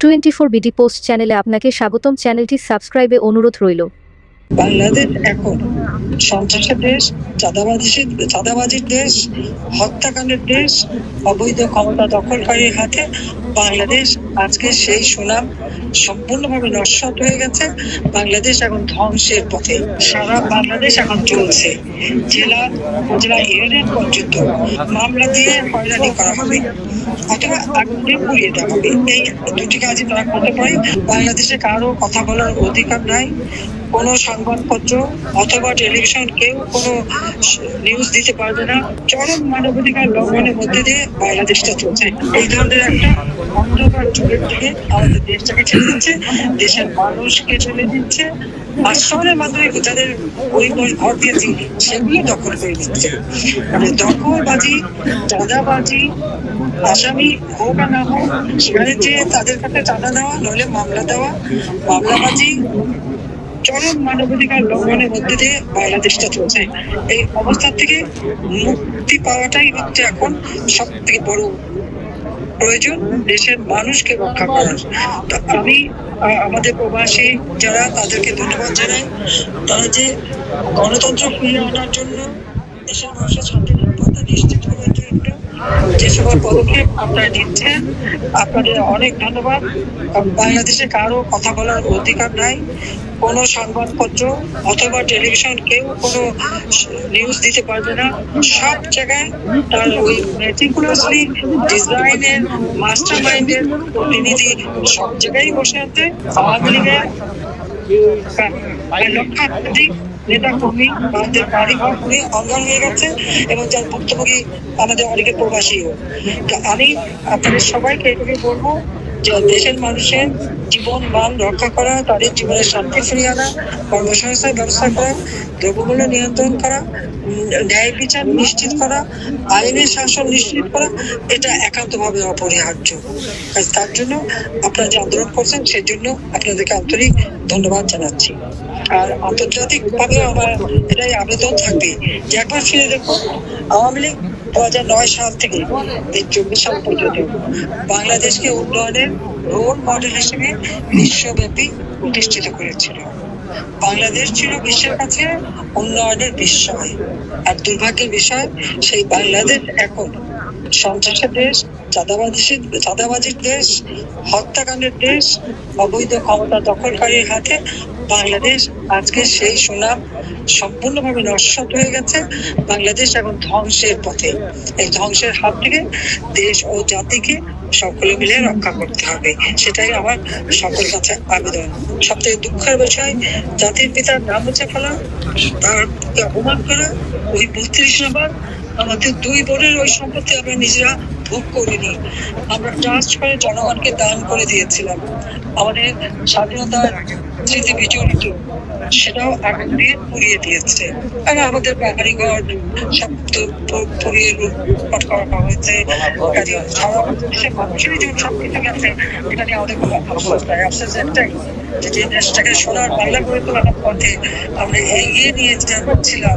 Twenty four BD post চ্যানেলে আপনাকে স্বাগতম। চ্যানেলটি সাবস্ক্রাইবে অনুরোধ রইল। বাংলাদেশ এখন সন্ত্রাসের দেশ চাঁদাবাজির চাঁদাবাজির দেশ, হত্যাকাণ্ডের দেশ, অবৈধ ক্ষমতা দখলকারীর হাতে বাংলাদেশ আজকে সেই সুনাম সম্পূর্ণভাবে নস্বাত হয়ে গেছে। বাংলাদেশ এখন ধ্বংসের পথে। সারা বাংলাদেশ এখন চলছে। জেলা, উপজেলা ইউনিয়ন পর্যন্ত মামলা দিয়ে হয়রানি করা হবে। অথবা আগুন পুড়িয়ে দেওয়া হবে। এই দুটি কাজই তারা করতে পারে। বাংলাদেশে কারও কথা বলার অধিকার নাই। কোনো সংবাদপত্র অথবা টেলিভিশন কেউ কোনো নিউজ দিতে পারবে না। চরম মানবাধিকার লঙ্ঘনের মধ্যে দিয়ে বাংলাদেশটা চলছে। এই ধরনের একটা অন্ধকার দিকে আমাদের দেশটাকে ছেড়ে দিচ্ছে, দেশের মানুষকে ছেড়ে দিচ্ছে। আশ্রমের মাধ্যমে যাদের পরিবার ঘর দিয়েছি সেগুলো দখল করে দিচ্ছে মানে দখলবাজি, চাঁদাবাজি, আসামি হোক আর না হোক, সেখানে যে তাদের কাছে চাঁদা দেওয়া, নইলে মামলা দেওয়া, মামলাবাজি, চরম মানবাধিকার লঙ্ঘনের মধ্যে দিয়ে বাংলাদেশটা চলছে। এই অবস্থা থেকে মুক্তি পাওয়াটাই হচ্ছে এখন সব থেকে বড় প্রয়োজন দেশের মানুষকে রক্ষা করার। তো আমি আমাদের প্রবাসী যারা, তাদেরকে ধন্যবাদ জানাই। তারা যে গণতন্ত্র ফিরিয়ে আনার জন্য দেশের মানুষের নিরাপত্তা নিশ্চিত করার জন্য যে সকল পদক্ষেপ আপনারা নিচ্ছেন। আপনাদের অনেক ধন্যবাদ। বাংলাদেশে কারও কথা বলার অধিকার নাই। কোনো সংবাদপত্র অথবা টেলিভিশন কেউ কোনো নিউজ দিতে পারবে না। সব জায়গায় তার ওই মেটিকুলাসলি ডিজাইনের মাস্টার মাইন্ডের প্রতিনিধি সব জায়গায় বসে আছে। আওয়ামী লীগের লক্ষাধিক নেতা কর্মী, আমাদের বাড়ি ঘর পুড়ে অঙ্গন হয়ে গেছে এবং যার ভুক্তভোগী আমাদের অনেকে প্রবাসীও। আমি আপনাদের সবাইকে এটুকু বলব যে দেশের মানুষের জীবন, মান রক্ষা করা, তাদের জীবনের শান্তি ফিরিয়ে আনা কর্মসংস্থান ব্যবস্থা করা, দ্রব্যমূল্য নিয়ন্ত্রণ করা ন্যায় বিচার নিশ্চিত করা, আইনের শাসন নিশ্চিত করা, এটা একান্তভাবে অপরিহার্য। তার জন্য আপনারা যে আন্দোলন করছেন, সেজন্য আপনাদেরকে আন্তরিক ধন্যবাদ জানাচ্ছি। আর আন্তর্জাতিক ভাবে আমার এটাই আবেদন থাকবে। যে একবার ফিরে দেখো, আওয়ামী লীগ দু হাজার নয় সাল থেকে চব্বিশ সাল পর্যন্ত বাংলাদেশকে উন্নয়নের রোল মডেল হিসেবে বিশ্বব্যাপী প্রতিষ্ঠিত করেছিল। বাংলাদেশ ছিল বিশ্বের কাছে উন্নয়নের বিস্ময়। আর দুর্ভাগ্যের বিষয়, সেই বাংলাদেশ এখন সন্ত্রাসের দেশ, চাঁদাবাজির চাঁদাবাজির দেশ, হত্যাকাণ্ডের দেশ, অবৈধ ক্ষমতা দখলকারীর হাতে বাংলাদেশ আজকে সেই সুনাম সম্পূর্ণভাবে নস্বাত হয়ে গেছে। বাংলাদেশ এখন ধ্বংসের পথে। এই ধ্বংসের হাত থেকে দেশ ও জাতিকে সকলে মিলে রক্ষা করতে হবে। সেটাই আমার সকল কাছে আবেদন। সব থেকে দুঃখের বিষয়, জাতির পিতার নাম মুছে ফেলা তার অপমান করা, ওই বত্রিশ নম্বর আমাদের দুই বোনের ওই সম্পত্তি আমরা নিজেরা ভোগ করিনি। আমরা ট্রাস্ট করে জনগণকে দান করে দিয়েছিলাম। আমাদের স্বাধীনতার স্মৃতি সেটাও আগুন পুড়িয়ে দিয়েছে। আর আমাদের বাড়ি ঘর সব তো পুড়িয়ে লুটপাট করা হয়েছে। সব গেছে এটা নিয়ে আমাদের কোনো একটাই যে যে দেশটাকে সোনার বাংলা করে তোলার পথে আমরা এগিয়ে নিয়ে যাচ্ছিলাম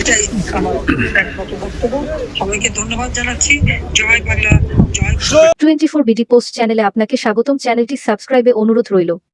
এটাই আমার সবাইকে ধন্যবাদ জানাচ্ছি জয় বাংলা জয় টোয়েন্টি ফোর বিডি পোস্ট চ্যানেলে আপনাকে স্বাগতম। চ্যানেলটি সাবস্ক্রাইবে অনুরোধ রইল।